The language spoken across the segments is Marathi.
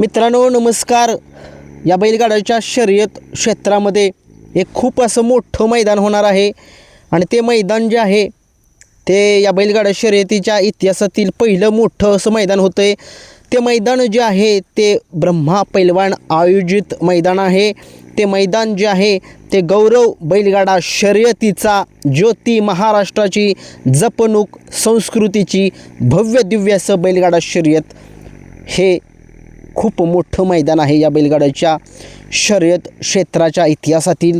मित्रांनो नमस्कार. या बैलगाड्याच्या शर्यत क्षेत्रामध्ये एक खूप असं मोठं मैदान होणार आहे. आणि ते मैदान जे आहे ते या बैलगाड्या शर्यतीच्या इतिहासातील पहिलं मोठं असं मैदान होतं आहे ते मैदान जे आहे ते ब्रह्मा पैलवान आयोजित मैदान आहे. ते मैदान जे आहे ते गौरव बैलगाडा शर्यतीचा ज्योती महाराष्ट्राची जपणूक संस्कृतीची भव्य दिव्य असं बैलगाडा शर्यत हे खूप मोठं मैदान आहे या बैलगाड्याच्या शर्यत क्षेत्राच्या इतिहासातील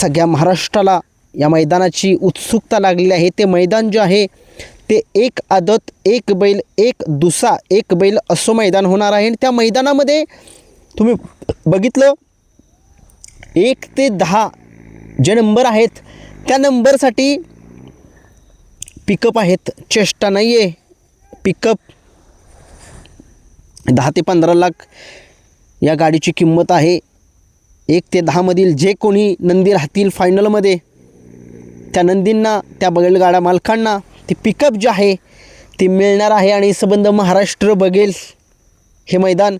सगळ्या महाराष्ट्राला या मैदानाची उत्सुकता लागलेली आहे. ते मैदान जे आहे ते एक आदत एक बैल एक दुसा एक बैल असं मैदान होणार आहे. आणि त्या मैदानामध्ये तुम्ही बघितलं एक ते दहा जे नंबर आहेत त्या नंबरसाठी पिकअप आहेत. चेष्टा नाही आहे पिकअप दहा ते पंधरा लाख या गाडीची किंमत आहे. एक ते दहामधील जे कोणी नंदी राहतील फायनलमध्ये त्या नंदींना त्या बैलगाड्या मालकांना ते पिकअप जे आहे ते मिळणार आहे आणि संबंध महाराष्ट्र बघेल. हे मैदान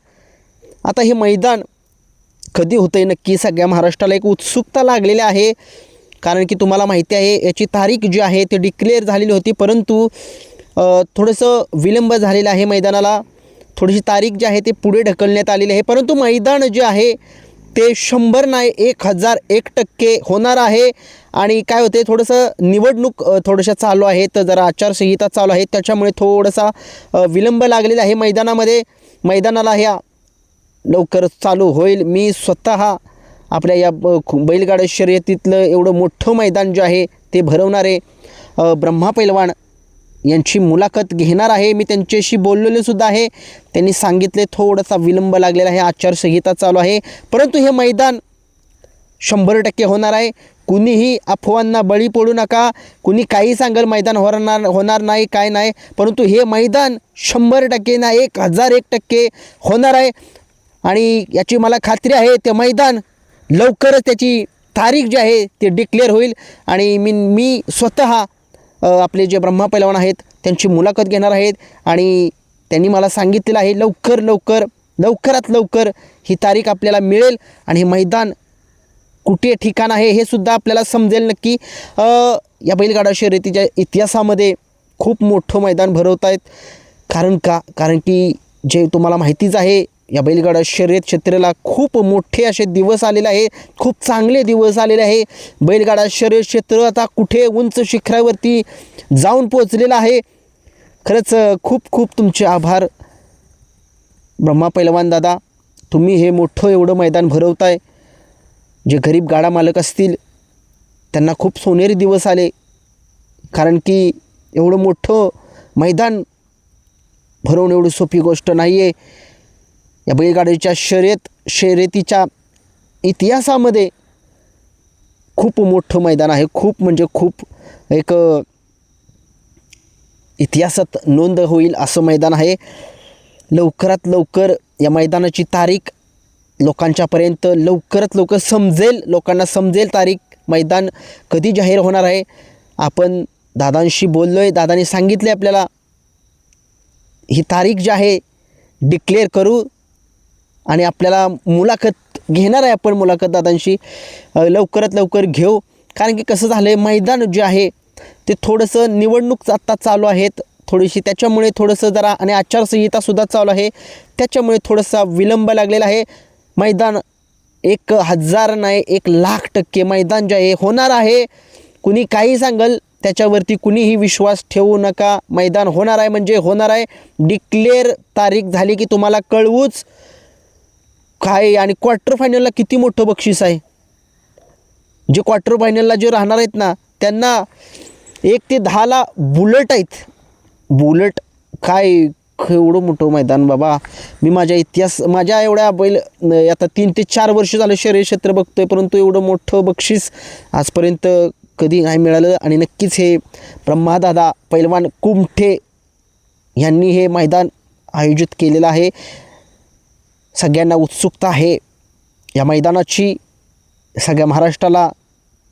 आता हे मैदान कधी होतं आहे नक्की सगळ्या महाराष्ट्राला एक उत्सुकता लागलेली आहे. कारण की तुम्हाला माहिती आहे याची तारीख जी आहे ती डिक्लेअर झालेली होती परंतु थोडंसं विलंब झालेलं आहे मैदानाला. थोडीशी तारीख जी आहे ती पुढे ढकलण्यात आलेली आहे. परंतु मैदान जे आहे ते शंभर नाही एक हजार एक टक्के होणार आहे. आणि काय होते थोडंसं निवडणूक थोडंशा चालू आहेत जरा आचारसंहिता चालू आहे. त्याच्यामुळे थोडासा विलंब लागलेला आहे मैदानामध्ये. मैदानाला ह्या लवकरच चालू होईल. मी स्वतः आपल्या या ब- बैलगाड्या शर्यतीतलं एवढं मोठं मैदान जे आहे ते भरवणारे ब्रह्मा पैलवान यांची मुलाखत घेणार आहे. मी त्यांच्याशी बोललेले सुद्धा आहे. त्यांनी सांगितले थोडासा विलंब लागलेला आहे. आचारसंहिता चालू आहे. परंतु हे मैदान शंभर टक्के होणार आहे. कुणीही अफवांना बळी पडू नका. कुणी काही सांगेल मैदान होणार होणार नाही काय नाही. परंतु हे मैदान शंभर टक्के ना एक हजार एक टक्के होणार आहे. आणि याची मला खात्री आहे ते मैदान लवकरच त्याची तारीख जी आहे ते डिक्लेअर होईल. आणि मी मी स्वतः आपले जे ब्रह्मा पैलवान आहेत त्यांची मुलाखत घेणार आहेत आणि त्यांनी मला सांगितलेलं आहे लवकर लवकर लवकरात लवकर ही तारीख आपल्याला मिळेल आणि हे मैदान कुठे ठिकाण आहे हे सुद्धा आपल्याला समजेल नक्की. या बैलगाडा शर्यतीच्या इतिहासामध्ये खूप मोठं मैदान भरवत आहेत कारण का? कारण की जे तुम्हाला माहितीच आहे या बैलगाडा शर्यत क्षेत्राला खूप मोठे असे दिवस आलेले आहे. खूप चांगले दिवस आलेले आहे. बैलगाडा शर्यत क्षेत्र आता कुठे उंच शिखरावरती जाऊन पोचलेलं आहे. खरंच खूप खूप तुमचे आभार. ब्रह्मा पैलवान दादा तुम्ही हे मोठं एवढं मैदान भरवताय. जे गरीब गाडा मालक असतील त्यांना खूप सोनेरी दिवस आले. कारण की एवढं मोठं मैदान भरवणं एवढी सोपी गोष्ट नाही आहे या बैलगाडीच्या शर्यत शर्यतीच्या इतिहासामध्ये खूप मोठं मैदान आहे. खूप म्हणजे खूप एक इतिहासात नोंद होईल असं मैदान आहे. लवकरात लवकर या मैदानाची तारीख लोकांच्यापर्यंत लवकरात लवकर समजेल. लोकांना समजेल तारीख मैदान कधी जाहीर होणार आहे. आपण दादांशी बोललो आहे दादांनी सांगितले आपल्याला ही तारीख जी आहे डिक्लेअर करू. आणि आपल्याला मुलाखत घेणार आहे आपण मुलाखत दादांशी. लवकरात लवकर घेऊ. कारण की कसं झालं आहे मैदान जे आहे ते थोडंसं निवडणूक आत्ता चालू आहेत. थोडीशी त्याच्यामुळे थोडंसं जरा आणि आचारसंहितासुद्धा चालू आहे. त्याच्यामुळे थोडासा विलंब लागलेला आहे. मैदान एक हजार नाही एक लाख टक्के मैदान जे आहे होणार आहे. कुणी काही सांगल त्याच्यावरती कुणीही विश्वास ठेवू नका. मैदान होणार आहे म्हणजे होणार आहे. डिक्लेअर तारीख झाली की तुम्हाला कळवूच. काय आणि क्वार्टर फायनलला किती मोठं बक्षीस आहे? जे क्वार्टर फायनलला जे राहणार आहेत ना त्यांना एक ते दहाला बुलट आहेत. बुलट काय एवढं मोठं मैदान बाबा? मी माझ्या इतिहास माझ्या एवढ्या बैल आता तीन ते चार वर्ष झालं शरीर क्षेत्र बघतोय परंतु एवढं मोठं बक्षीस आजपर्यंत कधी नाही मिळालं. आणि नक्कीच हे ब्रह्मादादा पैलवान कुमठे यांनी हे मैदान आयोजित केलेलं आहे. सगळ्यांना उत्सुकता आहे. या मैदानाची सगळ्या महाराष्ट्राला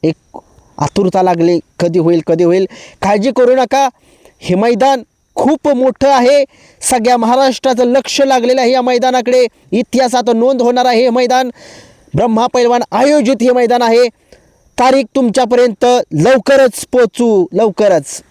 एक आतुरता लागली. कधी होईल कधी होईल. काळजी करू नका. हे मैदान खूप मोठं आहे. सगळ्या महाराष्ट्राचं लक्ष लागलेलं आहे या मैदानाकडे. इतिहासात नोंद होणार आहे हे मैदान. ब्रह्मा पैलवान आयोजित हे मैदान आहे. तारीख तुमच्यापर्यंत लवकरच पोचू लवकरच.